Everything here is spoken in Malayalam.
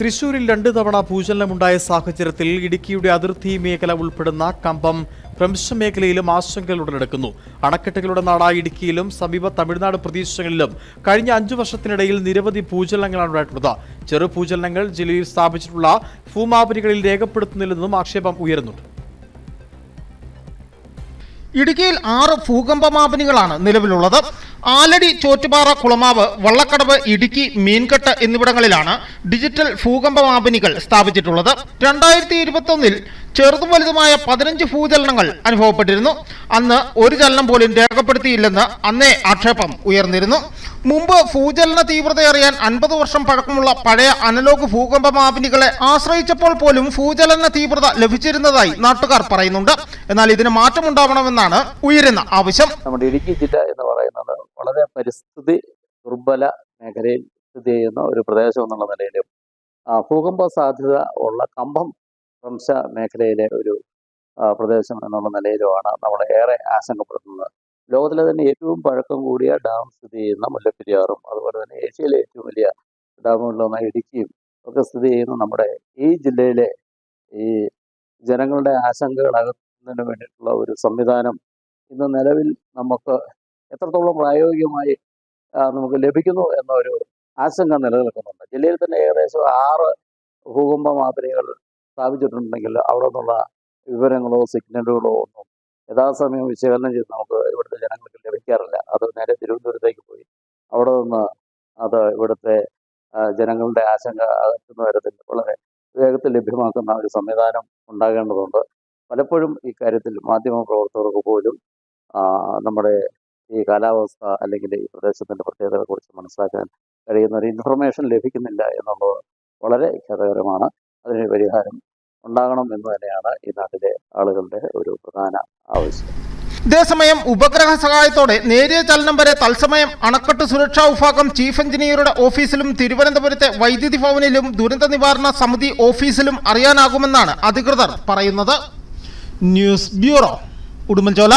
തൃശൂരിൽ രണ്ട് തവണ ഭൂചലനമുണ്ടായ സാഹചര്യത്തിൽ ഇടുക്കിയുടെ അതിർത്തി മേഖല ഉൾപ്പെടുന്ന കമ്പം ഭ്രംശ മേഖലയിലും ആശങ്കകൾ ഉടലെടുക്കുന്നു. അണക്കെട്ടുകളുടെ നാടായ ഇടുക്കിയിലും സമീപ തമിഴ്നാട് പ്രദേശങ്ങളിലും കഴിഞ്ഞ അഞ്ചു വർഷത്തിനിടയിൽ നിരവധി ഭൂചലനങ്ങളാണ് ഉണ്ടായിട്ടുള്ളത്. ചെറു ഭൂചലനങ്ങൾ ജില്ലയിൽ സ്ഥാപിച്ചിട്ടുള്ള ഭൂമാപരികളിൽ രേഖപ്പെടുത്തുന്നില്ലെന്നും ആക്ഷേപം ഉയരുന്നുണ്ട്. ഇടുക്കിയിൽ ആറ് ഭൂകമ്പമാപനികളാണ് നിലവിലുള്ളത്. ആലടി ചോറ്റുപാറ കുളമാവ് വള്ളക്കടവ് ഇടുക്കി മീൻകെട്ട് എന്നിവിടങ്ങളിലാണ് ഡിജിറ്റൽ ഭൂകമ്പമാപനികൾ സ്ഥാപിച്ചിട്ടുള്ളത്. രണ്ടായിരത്തി ഇരുപത്തൊന്നിൽ ചെറുതും വലുതുമായ പതിനഞ്ച് ഭൂചലനങ്ങൾ അനുഭവപ്പെട്ടിരുന്നു. അന്ന് ഒരു ചലനം പോലും രേഖപ്പെടുത്തിയില്ലെന്ന് അന്നേ ആക്ഷേപം ഉയർന്നിരുന്നു. മുമ്പ് ഭൂചലന തീവ്രത അറിയാൻ അൻപത് വർഷം പഴക്കമുള്ള പഴയ അനലോഗ് ഭൂകമ്പ മാപിനികളെ ആശ്രയിച്ചപ്പോൾ പോലും ഭൂചലന തീവ്രത ലഭിച്ചിരുന്നതായി നാട്ടുകാർ പറയുന്നുണ്ട്. എന്നാൽ ഇതിന് മാറ്റമുണ്ടാവണമെന്നാണ് ഉയരുന്ന ആവശ്യം. നമ്മുടെ ഇടുക്കി ജില്ല എന്ന് പറയുന്നത് വളരെ പരിസ്ഥിതി ദുർബല മേഖലയിൽ സ്ഥിതി ചെയ്യുന്ന ഒരു പ്രദേശം എന്നുള്ള നിലയിലും ഭൂകമ്പ സാധ്യത ഉള്ള കമ്പം വംശ മേഖലയിലെ ഒരു പ്രദേശം എന്നുള്ള നിലയിലുമാണ് നമ്മൾ ഏറെ ആശങ്കപ്പെടുത്തുന്നത്. ലോകത്തിലെ തന്നെ ഏറ്റവും പഴക്കം കൂടിയ ഡാം സ്ഥിതി ചെയ്യുന്ന മുല്ലപ്പെരിയാറും അതുപോലെ തന്നെ ഏഷ്യയിലെ ഏറ്റവും വലിയ ഡാമുകളിലൊന്ന് ഇടുക്കിയും ഒക്കെ സ്ഥിതി ചെയ്യുന്ന നമ്മുടെ ഈ ജില്ലയിലെ ഈ ജനങ്ങളുടെ ആശങ്കകൾ അകത്തുന്നതിന് വേണ്ടിയിട്ടുള്ള ഒരു സംവിധാനം ഇന്ന് നിലവിൽ നമുക്ക് എത്രത്തോളം പ്രായോഗികമായി നമുക്ക് ലഭിക്കുന്നു എന്നൊരു ആശങ്ക നിലനിൽക്കുന്നുണ്ട്. ജില്ലയിൽ തന്നെ ഏകദേശം ആറ് ഭൂകമ്പ മാതൃകകൾ സ്ഥാപിച്ചിട്ടുണ്ടെങ്കിൽ അവിടെ നിന്നുള്ള വിവരങ്ങളോ സിഗ്നലുകളോ ഒന്നും യഥാസമയം വിശകലനം ചെയ്ത് നമുക്ക് ഇവിടുത്തെ ജനങ്ങൾക്ക് ലഭിക്കാറില്ല. അത് നേരെ തിരുവനന്തപുരത്തേക്ക് പോയി അവിടെ നിന്ന് അത് ഇവിടുത്തെ ജനങ്ങളുടെ ആശങ്ക അകറ്റുന്ന തരത്തിൽ വളരെ വേഗത്തിൽ ലഭ്യമാക്കുന്ന ഒരു സംവിധാനം ഉണ്ടാകേണ്ടതുണ്ട്. പലപ്പോഴും ഈ കാര്യത്തിൽ മാധ്യമ പ്രവർത്തകർക്ക് പോലും നമ്മുടെ ഈ കാലാവസ്ഥ അല്ലെങ്കിൽ ഈ പ്രദേശത്തിന്റെ പ്രത്യേകതകളെക്കുറിച്ച് മനസ്സിലാക്കാൻ കഴിയുന്ന ഒരു ഇൻഫർമേഷൻ ലഭിക്കുന്നില്ല എന്നുള്ളത് വളരെ ഖേദകരമാണ്. അതിന് പരിഹാരം ഉണ്ടാകണം എന്ന് തന്നെയാണ് ഈ നാട്ടിലെ ആളുകളുടെ ഒരു പ്രധാന ആവശ്യം. ഇതേസമയം ഉപഗ്രഹ സഹായത്തോടെ നേരിയ ചലനം വരെ തത്സമയം അണക്കെട്ട് സുരക്ഷാ വിഭാഗം ചീഫ് എഞ്ചിനീയറുടെ ഓഫീസിലും തിരുവനന്തപുരത്തെ വൈദ്യുതി ഭവനിലും ദുരന്ത നിവാരണ സമിതി ഓഫീസിലും അറിയാനാകുമെന്നാണ് അധികൃതർ പറയുന്നത്. News bureau Udumbanchola.